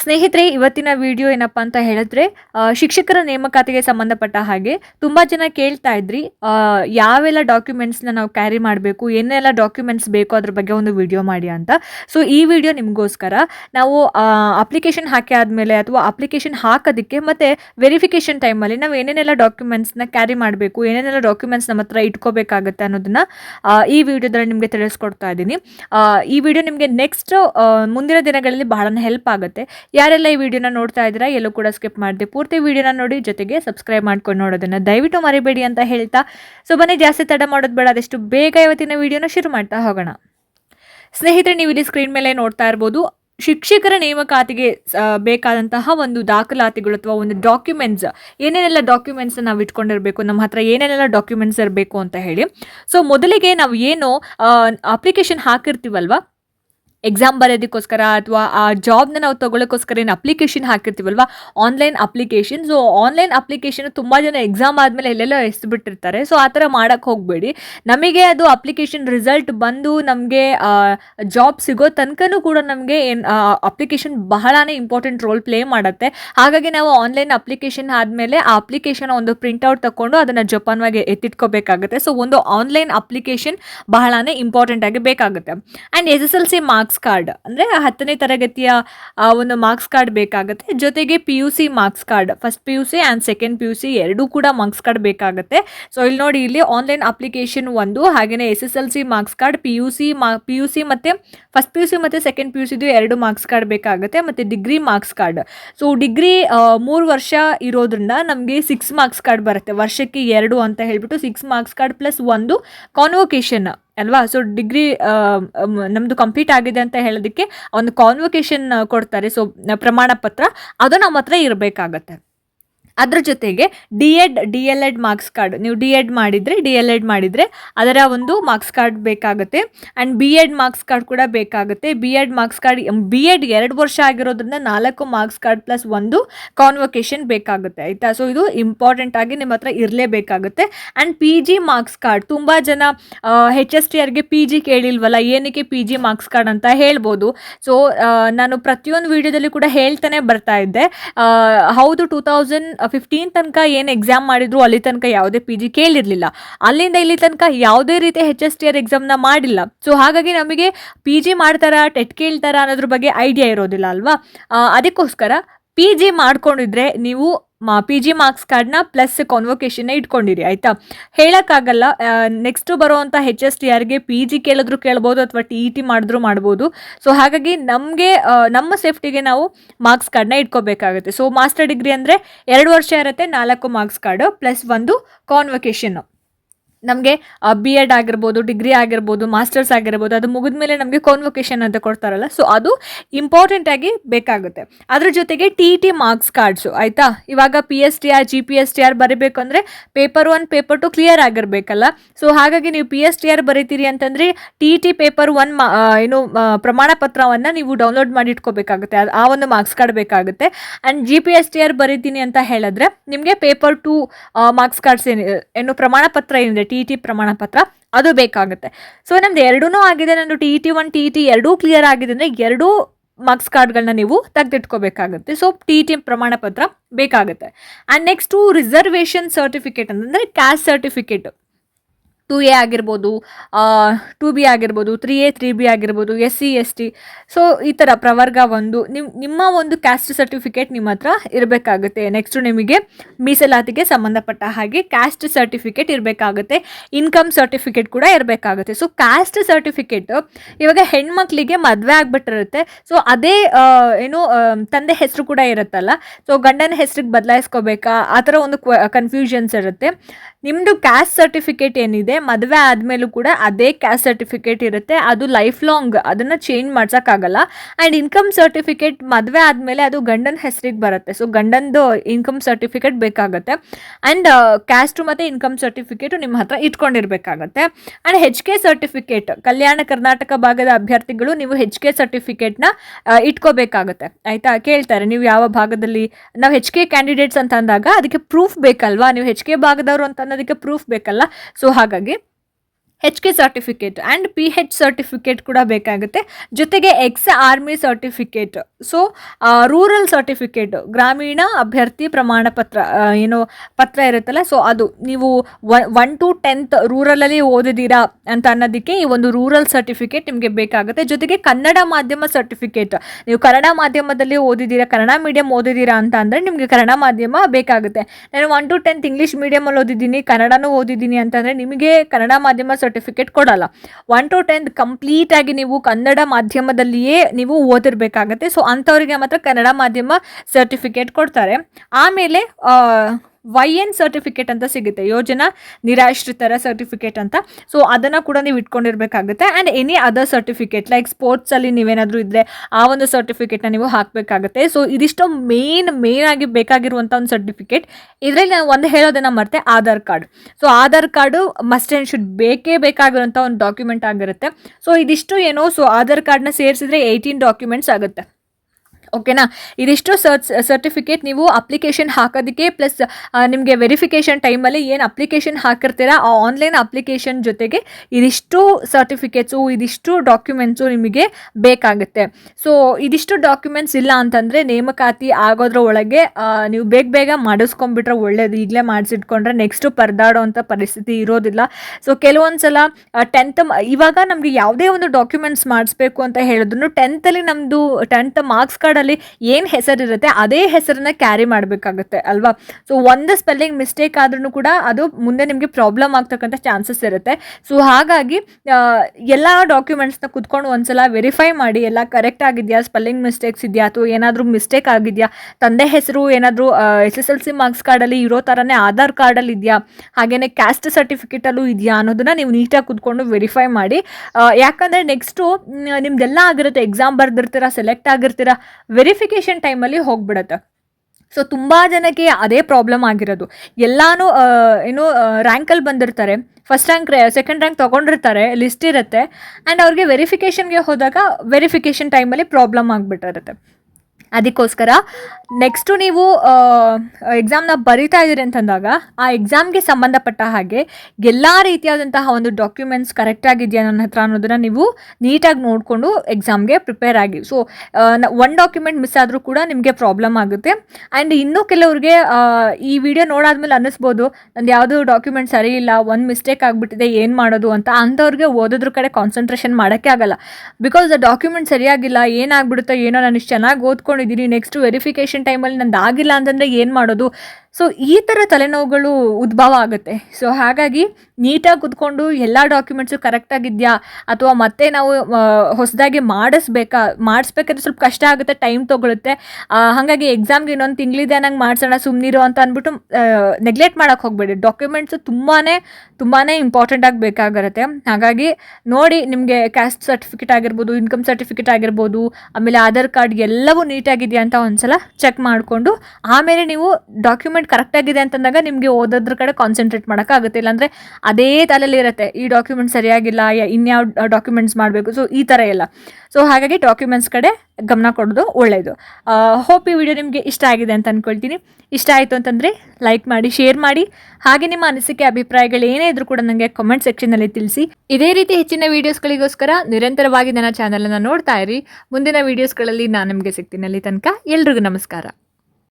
ಸ್ನೇಹಿತರೆ, ಇವತ್ತಿನ ವಿಡಿಯೋ ಏನಪ್ಪ ಅಂತ ಹೇಳಿದ್ರೆ ಶಿಕ್ಷಕರ ನೇಮಕಾತಿಗೆ ಸಂಬಂಧಪಟ್ಟ ಹಾಗೆ ತುಂಬ ಜನ ಕೇಳ್ತಾ ಇದ್ರಿ ಯಾವೆಲ್ಲ ಡಾಕ್ಯುಮೆಂಟ್ಸ್ನ ನಾವು ಕ್ಯಾರಿ ಮಾಡಬೇಕು, ಏನೆಲ್ಲ ಡಾಕ್ಯುಮೆಂಟ್ಸ್ ಬೇಕು ಅದ್ರ ಬಗ್ಗೆ ಒಂದು ವಿಡಿಯೋ ಮಾಡಿ ಅಂತ. ಸೊ ಈ ವಿಡಿಯೋ ನಿಮಗೋಸ್ಕರ ನಾವು ಅಪ್ಲಿಕೇಶನ್ ಹಾಕಿ ಆದಮೇಲೆ ಅಥವಾ ಅಪ್ಲಿಕೇಶನ್ ಹಾಕೋದಕ್ಕೆ ಮತ್ತು ವೆರಿಫಿಕೇಷನ್ ಟೈಮಲ್ಲಿ ನಾವು ಏನೇನೆಲ್ಲ ಡಾಕ್ಯುಮೆಂಟ್ಸ್ನ ಕ್ಯಾರಿ ಮಾಡಬೇಕು, ಏನೇನೆಲ್ಲ ಡಾಕ್ಯುಮೆಂಟ್ಸ್ ನಮ್ಮ ಹತ್ರ ಇಟ್ಕೋಬೇಕಾಗುತ್ತೆ ಅನ್ನೋದನ್ನ ಈ ವಿಡಿಯೋದಲ್ಲಿ ನಿಮಗೆ ತಿಳಿಸ್ಕೊಡ್ತಾ ಇದ್ದೀನಿ. ಈ ವಿಡಿಯೋ ನಿಮಗೆ ನೆಕ್ಸ್ಟ್ ಮುಂದಿನ ದಿನಗಳಲ್ಲಿ ಬಹಳ ಹೆಲ್ಪ್ ಆಗುತ್ತೆ. ಯಾರೆಲ್ಲ ಈ ವಿಡಿಯೋನ ನೋಡ್ತಾ ಇದ್ದೀರಾ, ಎಲ್ಲೂ ಕೂಡ ಸ್ಕಿಪ್ ಮಾಡಿದೆ ಪೂರ್ತಿ ವಿಡಿಯೋನ ನೋಡಿ ಜೊತೆಗೆ ಸಬ್ಸ್ಕ್ರೈಬ್ ಮಾಡ್ಕೊಂಡು ನೋಡೋದನ್ನು ದಯವಿಟ್ಟು ಮರಿಬೇಡಿ ಅಂತ ಹೇಳ್ತಾ. ಸೊ ಬನ್ನಿ, ಜಾಸ್ತಿ ತಡ ಮಾಡೋದು ಬೇಡ ಅದೆಷ್ಟು ಬೇಗ ಇವತ್ತಿನ ವಿಡಿಯೋನ ಶುರು ಮಾಡ್ತಾ ಹೋಗೋಣ. ಸ್ನೇಹಿತರೆ, ನೀವು ಇಲ್ಲಿ ಸ್ಕ್ರೀನ್ ಮೇಲೆ ನೋಡ್ತಾ ಇರ್ಬೋದು, ಶಿಕ್ಷಕರ ನೇಮಕಾತಿಗೆ ಬೇಕಾದಂತಹ ಒಂದು ದಾಖಲಾತಿಗಳು ಅಥವಾ ಒಂದು ಡಾಕ್ಯುಮೆಂಟ್ಸ್ ಏನೇನೆಲ್ಲ ಡಾಕ್ಯುಮೆಂಟ್ಸ್ ನಾವು ಇಟ್ಕೊಂಡಿರಬೇಕು, ನಮ್ಮ ಹತ್ರ ಏನೇನೆಲ್ಲ ಡಾಕ್ಯುಮೆಂಟ್ಸ್ ಇರಬೇಕು ಅಂತ ಹೇಳಿ. ಸೊ ಮೊದಲಿಗೆ ನಾವು ಏನು ಅಪ್ಲಿಕೇಶನ್ ಹಾಕಿರ್ತೀವಲ್ವಾ ಎಕ್ಸಾಮ್ ಬರೋದಕ್ಕೋಸ್ಕರ ಅಥವಾ ಆ ಜಾಬ್ನ ನಾವು ತಗೊಳ್ಳೋಕ್ಕೋಸ್ಕರ ಏನು application ಹಾಕಿರ್ತೀವಲ್ವಾ? Online application so online application ತುಂಬ ಜನ ಎಕ್ಸಾಮ್ ಆದಮೇಲೆ ಎಲ್ಲೆಲ್ಲ ಎಸ್ಬಿಟ್ಟಿರ್ತಾರೆ. ಸೊ ಆ ಥರ ಮಾಡೋಕ್ಕೆ ಹೋಗಬೇಡಿ. ನಮಗೆ ಅದು ಅಪ್ಲಿಕೇಶನ್ ರಿಸಲ್ಟ್ ಬಂದು ನಮಗೆ ಜಾಬ್ ಸಿಗೋ ತನಕನೂ ಕೂಡ ನಮಗೆ ಏನು ಅಪ್ಲಿಕೇಶನ್ ಬಹಳನೇ ಇಂಪಾರ್ಟೆಂಟ್ ರೋಲ್ ಪ್ಲೇ ಮಾಡುತ್ತೆ. ಹಾಗಾಗಿ ನಾವು ಆನ್ಲೈನ್ ಅಪ್ಲಿಕೇಶನ್ ಆದಮೇಲೆ ಆ ಅಪ್ಲಿಕೇಶನ್ ಒಂದು ಪ್ರಿಂಟ್ಔಟ್ ತಗೊಂಡು ಅದನ್ನು ಜಪಾನ್ವಾಗಿ ಎತ್ತಿಟ್ಕೋಬೇಕಾಗುತ್ತೆ. ಸೊ ಒಂದು ಆನ್ಲೈನ್ ಅಪ್ಲಿಕೇಶನ್ ಬಹಳನೇ ಇಂಪಾರ್ಟೆಂಟ್ ಆಗಿ ಬೇಕಾಗುತ್ತೆ. And S S L C marks card. ಅಂದರೆ ಹತ್ತನೇ ತರಗತಿಯ ಒಂದು ಮಾರ್ಕ್ಸ್ ಕಾರ್ಡ್ ಬೇಕಾಗುತ್ತೆ. ಜೊತೆಗೆ P U C marks card. First P U C and second P U C ಎರಡೂ ಕೂಡ ಮಾರ್ಕ್ಸ್ ಕಾರ್ಡ್ ಬೇಕಾಗುತ್ತೆ. ಸೊ ಇಲ್ಲಿ ನೋಡಿ, ಇಲ್ಲಿ ಆನ್ಲೈನ್ ಅಪ್ಲಿಕೇಶನ್ ಒಂದು ಹಾಗೆಯೇ S S L C marks card P U C ಮಾ ಪಿ ಯು ಸಿ ಮತ್ತು ಫಸ್ಟ್ ಪಿ ಯು ಸಿ ಮತ್ತು ಸೆಕೆಂಡ್ ಪಿ ಯು ಸಿದು ಎರಡು ಮಾರ್ಕ್ಸ್ ಕಾರ್ಡ್ ಬೇಕಾಗುತ್ತೆ, ಮತ್ತು degree marks card. So degree ಮೂರು ವರ್ಷ ಇರೋದ್ರಿಂದ ನಮಗೆ ಸಿಕ್ಸ್ ಮಾರ್ಕ್ಸ್ ಕಾರ್ಡ್ ಬರುತ್ತೆ. ವರ್ಷಕ್ಕೆ ಎರಡು ಅಂತ ಹೇಳ್ಬಿಟ್ಟು ಸಿಕ್ಸ್ ಮಾರ್ಕ್ಸ್ ಕಾರ್ಡ್ ಪ್ಲಸ್ ಒಂದು ಕಾನ್ವೊಕೇಶನ್ ಅಲ್ವಾ? ಸೊ ಡಿಗ್ರಿ ನಮ್ಮದು ಕಂಪ್ಲೀಟ್ ಆಗಿದೆ ಅಂತ ಹೇಳೋದಕ್ಕೆ ಒಂದು ಕಾನ್ವೊಕೇಶನ್ ಕೊಡ್ತಾರೆ. ಸೊ ಪ್ರಮಾಣ ಪತ್ರ ಅದು ನಮ್ಮ ಹತ್ರ ಇರಬೇಕಾಗತ್ತೆ. ಅದ್ರ ಜೊತೆಗೆ D Ed D L Ed marks card ನೀವು ಡಿ ಎಡ್ ಮಾಡಿದರೆ ಡಿ ಎಲ್ ಎಡ್ ಮಾಡಿದರೆ ಅದರ ಒಂದು ಮಾರ್ಕ್ಸ್ ಕಾರ್ಡ್ ಬೇಕಾಗುತ್ತೆ. And B Ed marks card ಕೂಡ ಬೇಕಾಗುತ್ತೆ. B Ed marks card B Ed ಎರಡು ವರ್ಷ ಆಗಿರೋದ್ರಿಂದ ನಾಲ್ಕು ಮಾರ್ಕ್ಸ್ ಕಾರ್ಡ್ ಪ್ಲಸ್ ಒಂದು ಕಾನ್ವೊಕೇಶನ್ ಬೇಕಾಗುತ್ತೆ. ಆಯಿತಾ? ಸೊ ಇದು ಇಂಪಾರ್ಟೆಂಟ್ ಆಗಿ ನಿಮ್ಮ ಹತ್ರ ಇರಲೇಬೇಕಾಗುತ್ತೆ. And P G marks card ತುಂಬ ಜನ ಹೆಚ್ ಎಸ್ ಟಿ ಆರ್ಗೆ ಪಿ ಜಿ ಕೇಳಿಲ್ವಲ್ಲ? ಏನಕ್ಕೆ ಪಿ ಜಿ ಮಾರ್ಕ್ಸ್ ಕಾರ್ಡ್ ಅಂತ ಹೇಳ್ಬೋದು. ಸೊ ನಾನು ಪ್ರತಿಯೊಂದು ವಿಡಿಯೋದಲ್ಲಿ ಕೂಡ ಹೇಳ್ತಾನೆ ಬರ್ತಾ ಇದ್ದೆ. ಹೌದು ಟೂ ತೌಸಂಡ್ ಫಿಫ್ಟೀನ್ ತನಕ ಏನು ಎಕ್ಸಾಮ್ ಮಾಡಿದ್ರು ಅಲ್ಲಿ ತನಕ ಯಾವುದೇ ಪಿ ಜಿ ಕೇಳಿರಲಿಲ್ಲ. ಅಲ್ಲಿಂದ ಇಲ್ಲಿ ತನಕ ಯಾವುದೇ ರೀತಿ ಹೆಚ್ ಎಸ್ ಟಿ ಆರ್ ಎಕ್ಸಾಮ್ನ ಮಾಡಿಲ್ಲ. ಸೊ ಹಾಗಾಗಿ ನಮಗೆ ಪಿ ಜಿ ಮಾಡ್ತಾರಾ ಟೆಟ್ ಕೇಳ್ತಾರಾ ಅನ್ನೋದ್ರ ಬಗ್ಗೆ ಐಡಿಯಾ ಇರೋದಿಲ್ಲ ಅಲ್ವಾ? ಅದಕ್ಕೋಸ್ಕರ ಪಿ ಜಿ ಮಾಡ್ಕೊಂಡಿದ್ರೆ ನೀವು ಮಾ ಪಿ ಜಿ ಮಾರ್ಕ್ಸ್ ಕಾರ್ಡ್ನ ಪ್ಲಸ್ ಕಾನ್ವೊಕೇಶನ್ನ ಇಟ್ಕೊಂಡಿರಿ, ಆಯಿತಾ? ಹೇಳೋಕ್ಕಾಗಲ್ಲ ನೆಕ್ಸ್ಟ್ ಬರುವಂಥ ಹೆಚ್ ಎಸ್ ಟಿ ಆರ್ಗೆ ಪಿ ಜಿ ಕೇಳಿದ್ರು ಕೇಳ್ಬೋದು ಅಥವಾ ಟಿ ಇ ಟಿ ಮಾಡಿದ್ರು ಮಾಡ್ಬೋದು. ಸೊ ಹಾಗಾಗಿ ನಮಗೆ ನಮ್ಮ ಸೇಫ್ಟಿಗೆ ನಾವು ಮಾರ್ಕ್ಸ್ ಕಾರ್ಡ್ನ ಇಟ್ಕೋಬೇಕಾಗುತ್ತೆ. ಸೊ ಮಾಸ್ಟರ್ ಡಿಗ್ರಿ ಅಂದರೆ ಎರಡು ವರ್ಷ ಇರುತ್ತೆ, ನಾಲ್ಕು ಮಾರ್ಕ್ಸ್ ಕಾರ್ಡು ಪ್ಲಸ್ ಒಂದು ಕಾನ್ವೊಕೇಶನ್ನು ನಮಗೆ ಬಿ ಎಡ್ ಆಗಿರ್ಬೋದು ಡಿಗ್ರಿ ಆಗಿರ್ಬೋದು ಮಾಸ್ಟರ್ಸ್ ಆಗಿರ್ಬೋದು, ಅದು ಮುಗಿದ ಮೇಲೆ ನಮಗೆ ಕಾನ್ವೊಕೇಶನ್ ಅಂತ ಕೊಡ್ತಾರಲ್ಲ. ಸೊ ಅದು ಇಂಪಾರ್ಟೆಂಟ್ ಆಗಿ ಬೇಕಾಗುತ್ತೆ. ಅದ್ರ ಜೊತೆಗೆ ಟಿ ಟಿ ಮಾರ್ಕ್ಸ್ ಕಾರ್ಡ್ಸು ಆಯಿತಾ? ಇವಾಗ P S T R G P S T R ಬರೀಬೇಕು ಅಂದರೆ paper one paper two clear ಆಗಿರಬೇಕಲ್ಲ. So ಹಾಗಾಗಿ ನೀವು ಪಿ ಎಸ್ ಟಿ ಆರ್ ಬರೀತೀರಿ ಅಂತಂದರೆ ಟಿ ಟಿ ಪೇಪರ್ ಒನ್ ಮಾ ಏನು ಪ್ರಮಾಣ ಪತ್ರವನ್ನು ನೀವು ಡೌನ್ಲೋಡ್ ಮಾಡಿ ಇಟ್ಕೋಬೇಕಾಗುತ್ತೆ. ಅದು, ಆ ಒಂದು ಮಾರ್ಕ್ಸ್ ಕಾರ್ಡ್ ಬೇಕಾಗುತ್ತೆ. And G P S T R ಬರೀತೀನಿ ಅಂತ ಹೇಳಿದ್ರೆ ನಿಮಗೆ ಪೇಪರ್ ಟು ಮಾರ್ಕ್ಸ್ ಕಾರ್ಡ್ಸ್ ಏನು ಏನು ಪ್ರಮಾಣ ಪತ್ರ ಏನಿದೆ ಟಿ ಟಿ ಪ್ರಮಾಣ ಪತ್ರ ಅದು ಬೇಕಾಗುತ್ತೆ. ಸೊ ನಮ್ದು ಎರಡೂ ಆಗಿದೆ. ನಂದು T T one T T ಎರಡೂ ಕ್ಲಿಯರ್ ಆಗಿದೆ ಅಂದರೆ ಎರಡೂ ಮಾರ್ಕ್ಸ್ ಕಾರ್ಡ್ಗಳನ್ನ ನೀವು ತೆಗೆದಿಟ್ಕೋಬೇಕಾಗುತ್ತೆ. ಸೊ ಟಿ ಟಿ ಪ್ರಮಾಣ ಪತ್ರ ಬೇಕಾಗುತ್ತೆ ಆ್ಯಂಡ್ ನೆಕ್ಸ್ಟು ರಿಸರ್ವೇಷನ್ ಸರ್ಟಿಫಿಕೇಟ್ ಅಂತಂದರೆ ಕ್ಯಾಸ್ಟ್ ಸರ್ಟಿಫಿಕೇಟ್ ಟು ಎ ಆಗಿರ್ಬೋದು ಟೂ ಬಿ ಆಗಿರ್ಬೋದು ತ್ರೀ ಎ ತ್ರೀ ಬಿ ಆಗಿರ್ಬೋದು S C S T so ಈ ಥರ ಪ್ರವರ್ಗ ಒಂದು. ನಿಮ್ಮ ನಿಮ್ಮ ಒಂದು ಕ್ಯಾಸ್ಟ್ ಸರ್ಟಿಫಿಕೇಟ್ ನಿಮ್ಮ ಹತ್ರ ಇರಬೇಕಾಗುತ್ತೆ. ನೆಕ್ಸ್ಟು ನಿಮಗೆ ಮೀಸಲಾತಿಗೆ ಸಂಬಂಧಪಟ್ಟ ಹಾಗೆ ಕ್ಯಾಸ್ಟ್ ಸರ್ಟಿಫಿಕೇಟ್ ಇರಬೇಕಾಗುತ್ತೆ. ಇನ್ಕಮ್ ಸರ್ಟಿಫಿಕೇಟ್ ಕೂಡ ಇರಬೇಕಾಗುತ್ತೆ. ಸೊ ಕ್ಯಾಸ್ಟ್ ಸರ್ಟಿಫಿಕೇಟ್ ಇವಾಗ ಹೆಣ್ಮಕ್ಳಿಗೆ ಮದುವೆ ಆಗ್ಬಿಟ್ಟಿರುತ್ತೆ. ಸೊ ಅದೇ ಏನು ತಂದೆ ಹೆಸರು ಕೂಡ ಇರುತ್ತಲ್ಲ. ಸೊ ಗಂಡನ ಹೆಸ್ರಿಗೆ ಬದಲಾಯಿಸ್ಕೋಬೇಕಾ? ಆ ಥರ ಒಂದು ಕನ್ಫ್ಯೂಷನ್ಸ್ ಇರುತ್ತೆ. ನಿಮ್ಮದು ಕ್ಯಾಸ್ಟ್ ಸರ್ಟಿಫಿಕೇಟ್ ಏನಿದೆ? ಮದುವೆ ಆದಮೇಲೂ ಕೂಡ ಅದೇ ಕ್ಯಾಸ್ಟ್ ಸರ್ಟಿಫಿಕೇಟ್ ಇರುತ್ತೆ. ಅದು ಲೈಫ್ ಲಾಂಗ್ ಅದನ್ನು ಚೇಂಜ್ ಮಾಡ್ಸೋಕ್ಕಾಗಲ್ಲ. ಆ್ಯಂಡ್ ಇನ್ಕಮ್ ಸರ್ಟಿಫಿಕೇಟ್ ಮದುವೆ ಆದಮೇಲೆ ಅದು ಗಂಡನ ಹೆಸರಿಗೆ ಬರುತ್ತೆ. ಸೊ ಗಂಡಂದು ಇನ್ಕಮ್ ಸರ್ಟಿಫಿಕೇಟ್ ಬೇಕಾಗುತ್ತೆ. ಆ್ಯಂಡ್ ಕ್ಯಾಸ್ಟು ಮತ್ತು ಇನ್ಕಮ್ ಸರ್ಟಿಫಿಕೇಟು ನಿಮ್ಮ ಹತ್ರ ಇಟ್ಕೊಂಡಿರಬೇಕಾಗತ್ತೆ. And H K certificate Kalyana Karnataka ಭಾಗದ ಅಭ್ಯರ್ಥಿಗಳು ನೀವು ಹೆಚ್ ಕೆ ಸರ್ಟಿಫಿಕೇಟ್ನ ಇಟ್ಕೋಬೇಕಾಗುತ್ತೆ. ಆಯಿತಾ? ಕೇಳ್ತಾರೆ, ನೀವು ಯಾವ ಭಾಗದಲ್ಲಿ, ನಾವು ಹೆಚ್ ಕೆ ಕ್ಯಾಂಡಿಡೇಟ್ಸ್ ಅಂತ ಅಂದಾಗ ಅದಕ್ಕೆ ಪ್ರೂಫ್ ಬೇಕಲ್ವಾ? ನೀವು ಹೆಚ್ ಕೆ ಭಾಗದವರು ಅಂತ ಅನ್ನೋದಕ್ಕೆ ಪ್ರೂಫ್ ಬೇಕಲ್ಲ? ಸೊ ಹಾಗಾಗಿ H K certificate and P H certificate ಕೂಡ ಬೇಕಾಗುತ್ತೆ. ಜೊತೆಗೆ ex army certificate so rural certificate ಗ್ರಾಮೀಣ ಅಭ್ಯರ್ಥಿ ಪ್ರಮಾಣ ಪತ್ರ ಏನು ಪತ್ರ ಇರುತ್ತಲ್ಲ ಸೊ ಅದು ನೀವು ಒನ್ ಟು ಟೆಂತ್ ರೂರಲಲ್ಲಿ ಓದಿದ್ದೀರಾ ಅಂತ ಅನ್ನೋದಕ್ಕೆ ಈ ಒಂದು ರೂರಲ್ ಸರ್ಟಿಫಿಕೇಟ್ ನಿಮಗೆ ಬೇಕಾಗುತ್ತೆ. ಜೊತೆಗೆ ಕನ್ನಡ ಮಾಧ್ಯಮ ಸರ್ಟಿಫಿಕೇಟ್ ನೀವು ಕನ್ನಡ ಮಾಧ್ಯಮದಲ್ಲಿ ಓದಿದ್ದೀರಾ, ಕನ್ನಡ ಮೀಡಿಯಂ ಓದಿದ್ದೀರಾ ಅಂತ ಅಂದರೆ ನಿಮಗೆ ಕನ್ನಡ ಮಾಧ್ಯಮ ಬೇಕಾಗುತ್ತೆ. ನಾನು ಒನ್ ಟು ಟೆಂತ್ ಇಂಗ್ಲೀಷ್ ಮೀಡಿಯಮಲ್ಲಿ ಓದಿದ್ದೀನಿ, ಕನ್ನಡನೂ ಓದಿದ್ದೀನಿ ಅಂತಂದರೆ ನಿಮಗೆ ಕನ್ನಡ ಮಾಧ್ಯಮ ಸರ್ಟಿಫಿಕೇಟ್ ಕೊಡಲ್ಲ. ಒನ್ ಟು ಟೆಂತ್ ಕಂಪ್ಲೀಟಾಗಿ ನೀವು ಕನ್ನಡ ಮಾಧ್ಯಮದಲ್ಲಿಯೇ ನೀವು ಓದಿರಬೇಕಾಗತ್ತೆ. ಸೊ ಅಂಥವ್ರಿಗೆ ಮಾತ್ರ ಕನ್ನಡ ಮಾಧ್ಯಮ ಸರ್ಟಿಫಿಕೇಟ್ ಕೊಡ್ತಾರೆ. ಆಮೇಲೆ ವೈ ಎನ್ ಸರ್ಟಿಫಿಕೇಟ್ ಅಂತ ಸಿಗುತ್ತೆ. ಯೋಜನಾ ನಿರಾಶ್ರಿತರ ಸರ್ಟಿಫಿಕೇಟ್ ಅಂತ. ಸೊ ಅದನ್ನು ಕೂಡ ನೀವು ಇಟ್ಕೊಂಡಿರಬೇಕಾಗುತ್ತೆ. And any other certificate like ಸ್ಪೋರ್ಟ್ಸಲ್ಲಿ ನೀವೇನಾದರೂ ಇದ್ದರೆ ಆ ಒಂದು ಸರ್ಟಿಫಿಕೇಟ್ನ ನೀವು ಹಾಕಬೇಕಾಗುತ್ತೆ. ಸೊ ಇದಿಷ್ಟು ಮೇನ್ ಮೇನ್ ಆಗಿ ಬೇಕಾಗಿರುವಂಥ ಒಂದು ಸರ್ಟಿಫಿಕೇಟ್ ಇದರಲ್ಲಿ ನಾನು ಒಂದು ಹೇಳೋದನ್ನು ಮರ್ತೆ, Aadhaar card. So Aadhaar card must and should ಬೇಕೇ ಬೇಕಾಗಿರುವಂಥ ಒಂದು ಡಾಕ್ಯುಮೆಂಟ್ ಆಗಿರುತ್ತೆ. ಸೊ ಇದಿಷ್ಟು ಏನೋ ಸೊ ಆಧಾರ್ ಕಾರ್ಡ್ನ ಸೇರಿಸಿದ್ರೆ ಏಯ್ಟೀನ್ ಡಾಕ್ಯುಮೆಂಟ್ಸ್ ಆಗುತ್ತೆ. ಓಕೆನಾ ಇದಿಷ್ಟು ಸರ್ಚ್ ಸರ್ಟಿಫಿಕೇಟ್ ನೀವು ಅಪ್ಲಿಕೇಶನ್ ಹಾಕೋದಕ್ಕೆ ಪ್ಲಸ್ ನಿಮಗೆ ವೆರಿಫಿಕೇಷನ್ ಟೈಮಲ್ಲಿ ಏನು ಅಪ್ಲಿಕೇಶನ್ ಹಾಕಿರ್ತೀರಾ, ಆ ಆನ್ಲೈನ್ ಅಪ್ಲಿಕೇಶನ್ ಜೊತೆಗೆ ಇದಿಷ್ಟು ಸರ್ಟಿಫಿಕೇಟ್ಸು ಇದಿಷ್ಟು ಡಾಕ್ಯುಮೆಂಟ್ಸು ನಿಮಗೆ ಬೇಕಾಗುತ್ತೆ. ಸೊ ಇದಿಷ್ಟು ಡಾಕ್ಯುಮೆಂಟ್ಸ್ ಇಲ್ಲ ಅಂತಂದರೆ ನೇಮಕಾತಿ ಆಗೋದ್ರ ಒಳಗೆ ನೀವು ಬೇಗ ಬೇಗ ಮಾಡಿಸ್ಕೊಂಡ್ಬಿಟ್ರೆ ಒಳ್ಳೇದು. ಈಗಲೇ ಮಾಡಿಸಿಟ್ಕೊಂಡ್ರೆ ನೆಕ್ಸ್ಟು ಪರದಾಡೋವಂಥ ಪರಿಸ್ಥಿತಿ ಇರೋದಿಲ್ಲ. ಸೊ ಕೆಲವೊಂದು ಸಲ ಟೆಂತ್ ಇವಾಗ ನಮಗೆ ಯಾವುದೇ ಒಂದು ಡಾಕ್ಯುಮೆಂಟ್ಸ್ ಮಾಡಿಸ್ಬೇಕು ಅಂತ ಹೇಳಿದ್ರು ಟೆಂತಲ್ಲಿ ನಮ್ಮದು ಟೆಂತ್ ಮಾರ್ಕ್ಸ್ ಕಾರ್ಡಲ್ಲಿ ಏನು ಹೆಸರಿರುತ್ತೆ, ಅದೇ ಹೆಸರನ್ನ ಕ್ಯಾರಿ ಮಾಡಬೇಕಾಗುತ್ತೆ, ಅಲ್ವಾ? ಸೊ ಒಂದು ಸ್ಪೆಲ್ಲಿಂಗ್ ಮಿಸ್ಟೇಕ್ ಆದ್ರೂ ಕೂಡ ಅದು ಮುಂದೆ ನಿಮಗೆ ಪ್ರಾಬ್ಲಮ್ ಆಗ್ತಕ್ಕಂಥ ಚಾನ್ಸಸ್ ಇರುತ್ತೆ. ಸೊ ಹಾಗಾಗಿ ಎಲ್ಲ ಡಾಕ್ಯುಮೆಂಟ್ಸ್ನ ಕುತ್ಕೊಂಡು ಒಂದ್ಸಲ ವೆರಿಫೈ ಮಾಡಿ, ಎಲ್ಲ ಕರೆಕ್ಟ್ ಆಗಿದೆಯಾ ಸ್ಪೆಲ್ಲಿಂಗ್ ಮಿಸ್ಟೇಕ್ಸ್ ಇದೆಯಾ, ಅಥವಾ ಏನಾದರೂ ಮಿಸ್ಟೇಕ್ ಆಗಿದೆಯಾ, ತಂದೆ ಹೆಸರು ಏನಾದರೂ S S L C marks ಕಾರ್ಡಲ್ಲಿ ಇರೋ ಥರನೇ ಆಧಾರ್ ಕಾರ್ಡಲ್ಲಿ ಇದೆಯಾ ಹಾಗೆಯೇ ಕ್ಯಾಸ್ಟ್ ಸರ್ಟಿಫಿಕೇಟಲ್ಲೂ ಇದೆಯಾ ಅನ್ನೋದನ್ನ ನೀವು ನೀಟಾಗಿ ಕುತ್ಕೊಂಡು ವೆರಿಫೈ ಮಾಡಿ ಯಾಕಂದರೆ ನೆಕ್ಸ್ಟು ನಿಮ್ದೆಲ್ಲ ಆಗಿರುತ್ತೆ ಎಕ್ಸಾಮ್ ಬರ್ದಿರ್ತೀರಾ ಸೆಲೆಕ್ಟ್ ಆಗಿರ್ತೀರ ವೆರಿಫಿಕೇಷನ್ ಟೈಮಲ್ಲಿ ಹೋಗ್ಬಿಡತ್ತೆ. ಸೊ ತುಂಬ ಜನಕ್ಕೆ ಅದೇ ಪ್ರಾಬ್ಲಮ್ ಆಗಿರೋದು. ಎಲ್ಲಾನು ಏನು ರ್ಯಾಂಕಲ್ಲಿ ಬಂದಿರ್ತಾರೆ. ಫಸ್ಟ್ ರ್ಯಾಂಕ್ ಸೆಕೆಂಡ್ ರ್ಯಾಂಕ್ ತೊಗೊಂಡಿರ್ತಾರೆ ಲಿಸ್ಟ್ ಇರುತ್ತೆ. ಆ್ಯಂಡ್ ಅವ್ರಿಗೆ ವೆರಿಫಿಕೇಷನ್ಗೆ ಹೋದಾಗ ವೆರಿಫಿಕೇಷನ್ ಟೈಮಲ್ಲಿ ಪ್ರಾಬ್ಲಮ್ ಆಗಿಬಿಟ್ಟಿರುತ್ತೆ. ಅದಕ್ಕೋಸ್ಕರ ನೆಕ್ಸ್ಟು ನೀವು ಎಕ್ಸಾಮ್ನ ಬರಿತಾ ಇದ್ದೀರಿ ಅಂತಂದಾಗ, ಆ ಎಕ್ಸಾಮ್ಗೆ ಸಂಬಂಧಪಟ್ಟ ಹಾಗೆ ಎಲ್ಲ ರೀತಿಯಾದಂತಹ ಒಂದು ಡಾಕ್ಯುಮೆಂಟ್ಸ್ ಕರೆಕ್ಟಾಗಿದೆಯಾ ನನ್ನ ಹತ್ರ ಅನ್ನೋದನ್ನು ನೀವು ನೀಟಾಗಿ ನೋಡಿಕೊಂಡು ಎಕ್ಸಾಮ್ಗೆ ಪ್ರಿಪೇರ್ ಆಗಿ. ಸೊ ಒನ್ ಡಾಕ್ಯುಮೆಂಟ್ ಮಿಸ್ ಆದರೂ ಕೂಡ ನಿಮಗೆ ಪ್ರಾಬ್ಲಮ್ ಆಗುತ್ತೆ. ಆ್ಯಂಡ್ ಇನ್ನೂ ಕೆಲವ್ರಿಗೆ ಈ ವಿಡಿಯೋ ನೋಡಾದ್ಮೇಲೆ ಅನ್ನಿಸ್ಬೋದು, ನಂದು ಯಾವುದು ಡಾಕ್ಯುಮೆಂಟ್ ಸರಿ ಇಲ್ಲ, ಒಂದು ಮಿಸ್ಟೇಕ್ ಆಗಿಬಿಟ್ಟಿದೆ, ಏನು ಮಾಡೋದು ಅಂತ ಅಂಥವ್ರಿಗೆ ಓದೋದ್ರ ಕಡೆ ಕಾನ್ಸಂಟ್ರೇಷನ್ ಮಾಡೋಕ್ಕೆ ಆಗಲ್ಲ. ಬಿಕಾಸ್ ದ ಡಾಕ್ಯುಮೆಂಟ್ ಸರಿಯಾಗಿಲ್ಲ, ಏನಾಗ್ಬಿಡುತ್ತೋ ಏನೋ, ನಾನು ಇಷ್ಟು ಚೆನ್ನಾಗಿ ಓದ್ಕೊಂಡಿದ್ದೀನಿ ನೆಕ್ಸ್ಟ್ ವೆರಿಫಿಕೇಶನ್ ಟೈಮಲ್ಲಿ ನಂದು ಆಗಿಲ್ಲ ಅಂತಂದರೆ ಏನು ಮಾಡೋದು? ಸೊ ಈ ಥರ ತಲೆನೋವುಗಳು ಉದ್ಭವ ಆಗುತ್ತೆ. ಸೊ ಹಾಗಾಗಿ ನೀಟಾಗಿ ಕುತ್ಕೊಂಡು ಎಲ್ಲ ಡಾಕ್ಯುಮೆಂಟ್ಸು ಕರೆಕ್ಟಾಗಿದೆಯಾ ಅಥವಾ ಮತ್ತೆ ನಾವು ಹೊಸದಾಗಿ ಮಾಡಿಸ್ಬೇಕಾ? ಮಾಡಿಸ್ಬೇಕಾದ್ರೆ ಸ್ವಲ್ಪ ಕಷ್ಟ ಆಗುತ್ತೆ ಟೈಮ್ ತೊಗೊಳುತ್ತೆ. ಹಾಗಾಗಿ ಎಕ್ಸಾಮ್ಗೆ ಇನ್ನೊಂದು ತಿಂಗಳಿದೆ ನಂಗೆ ಮಾಡ್ಸೋಣ ಸುಮ್ಮನಿರೋ ಅಂತ ಅಂದ್ಬಿಟ್ಟು ನೆಗ್ಲೆಕ್ಟ್ ಮಾಡೋಕ್ಕೆ ಹೋಗಬೇಡಿ. ಡಾಕ್ಯುಮೆಂಟ್ಸು ತುಂಬಾ ತುಂಬಾ ಇಂಪಾರ್ಟೆಂಟ್ ಆಗಿ ಬೇಕಾಗಿರುತ್ತೆ ಹಾಗಾಗಿ ನೋಡಿ, ನಿಮಗೆ ಕ್ಯಾಸ್ಟ್ ಸರ್ಟಿಫಿಕೇಟ್ ಆಗಿರ್ಬೋದು ಇನ್ಕಮ್ ಸರ್ಟಿಫಿಕೇಟ್ ಆಗಿರ್ಬೋದು, ಆಮೇಲೆ ಆಧಾರ್ ಕಾರ್ಡ್ ಎಲ್ಲವೂ ನೀಟಾಗಿದೆಯಾ ಅಂತ ಒಂದ್ಸಲ ಚೆಕ್ ಮಾಡಿಕೊಂಡು, ಆಮೇಲೆ ನೀವು ಡಾಕ್ಯುಮೆಂಟ್ ಕರೆಕ್ಟಾಗಿದೆ ಅಂತಂದಾಗ ನಿಮಗೆ ಓದೋದ್ರ ಕಡೆ ಕಾನ್ಸಂಟ್ರೇಟ್ ಮಾಡೋಕ್ಕಾಗುತ್ತೆ ಇಲ್ಲಾಂದರೆ ಅದೇ ತಲೆಯಲ್ಲಿ ಇರುತ್ತೆ ಈ ಡಾಕ್ಯುಮೆಂಟ್ ಸರಿಯಾಗಿಲ್ಲ ಇನ್ಯಾವ ಡಾಕ್ಯುಮೆಂಟ್ಸ್ ಮಾಡಬೇಕು. ಸೊ ಈ ಥರ ಎಲ್ಲ. ಸೊ ಹಾಗಾಗಿ ಡಾಕ್ಯುಮೆಂಟ್ಸ್ ಕಡೆ ಗಮನ ಕೊಡೋದು ಒಳ್ಳೆಯದು ಹೋಪ್ ಈ ವಿಡಿಯೋ ನಿಮಗೆ ಇಷ್ಟ ಆಗಿದೆ ಅಂತ ಅಂದ್ಕೊಳ್ತೀನಿ ಇಷ್ಟ ಆಯಿತು ಅಂತಂದರೆ ಲೈಕ್ ಮಾಡಿ ಶೇರ್ ಮಾಡಿ. ಹಾಗೆ ನಿಮ್ಮ ಅನಿಸಿಕೆ, ಅಭಿಪ್ರಾಯಗಳು ಏನೇ ಇದ್ರೂ ಕೂಡ ನನಗೆ ಕಮೆಂಟ್ ಸೆಕ್ಷನಲ್ಲಿ ತಿಳಿಸಿ. ಇದೇ ರೀತಿ ಹೆಚ್ಚಿನ ವೀಡಿಯೋಸ್ಗಳಿಗೋಸ್ಕರ ನಿರಂತರವಾಗಿ ನನ್ನ ಚಾನಲನ್ನು ನೋಡ್ತಾ ಇರಿ. ಮುಂದಿನ ವೀಡಿಯೋಸ್ಗಳಲ್ಲಿ ನಾನು ನಿಮಗೆ ಸಿಗ್ತೀನಿ ಅಲ್ಲಿ ತನಕ. ಎಲ್ರಿಗೂ ನಮಸ್ಕಾರ.